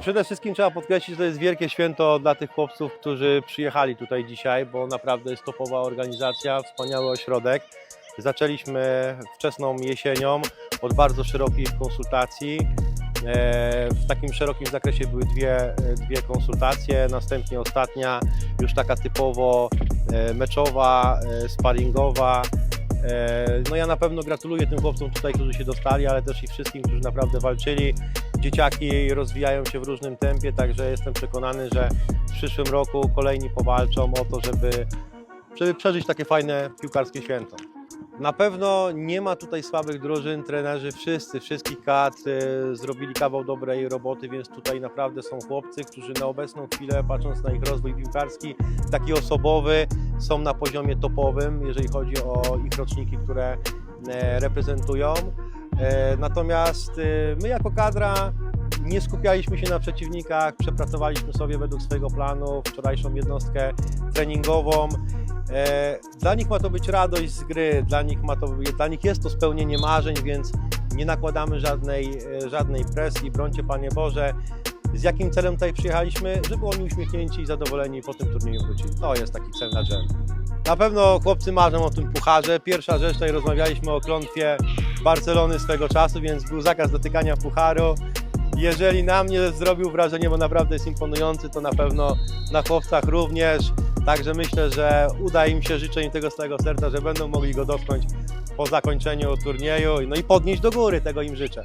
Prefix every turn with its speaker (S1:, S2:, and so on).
S1: Przede wszystkim trzeba podkreślić, że to jest wielkie święto dla tych chłopców, którzy przyjechali tutaj dzisiaj, bo naprawdę jest topowa organizacja, wspaniały ośrodek. Zaczęliśmy wczesną jesienią od bardzo szerokich konsultacji. E, W takim szerokim zakresie były dwie, dwie konsultacje, następnie ostatnia już taka typowo e, meczowa, e, sparingowa. No ja na pewno gratuluję tym chłopcom tutaj, którzy się dostali, ale też i wszystkim, którzy naprawdę walczyli. Dzieciaki rozwijają się w różnym tempie, także jestem przekonany, że w przyszłym roku kolejni powalczą o to, żeby, żeby przeżyć takie fajne piłkarskie święto. Na pewno nie ma tutaj słabych drużyn, trenerzy wszyscy, wszystkich kadr e, zrobili kawał dobrej roboty, więc tutaj naprawdę są chłopcy, którzy na obecną chwilę, patrząc na ich rozwój piłkarski, taki osobowy, są na poziomie topowym, jeżeli chodzi o ich roczniki, które e, reprezentują. E, Natomiast e, my jako kadra nie skupialiśmy się na przeciwnikach, przepracowaliśmy sobie według swojego planu wczorajszą jednostkę treningową. E, Dla nich ma to być radość z gry, dla nich, ma to, dla nich jest to spełnienie marzeń, więc nie nakładamy żadnej, e, żadnej presji. Brońcie Panie Boże. Z jakim celem tutaj przyjechaliśmy? Żeby oni uśmiechnięci i zadowoleni po tym turnieju wrócili. To jest taki cel na drzem. Na pewno chłopcy marzą o tym pucharze. Pierwsza rzecz, tutaj rozmawialiśmy o klątwie Barcelony swego czasu, więc był zakaz dotykania pucharu. Jeżeli na mnie zrobił wrażenie, bo naprawdę jest imponujący, to na pewno na chłopcach również. Także myślę, że uda im się, życzę im tego całego serca, że będą mogli go dotknąć po zakończeniu turnieju, no i podnieść do góry, tego im życzę.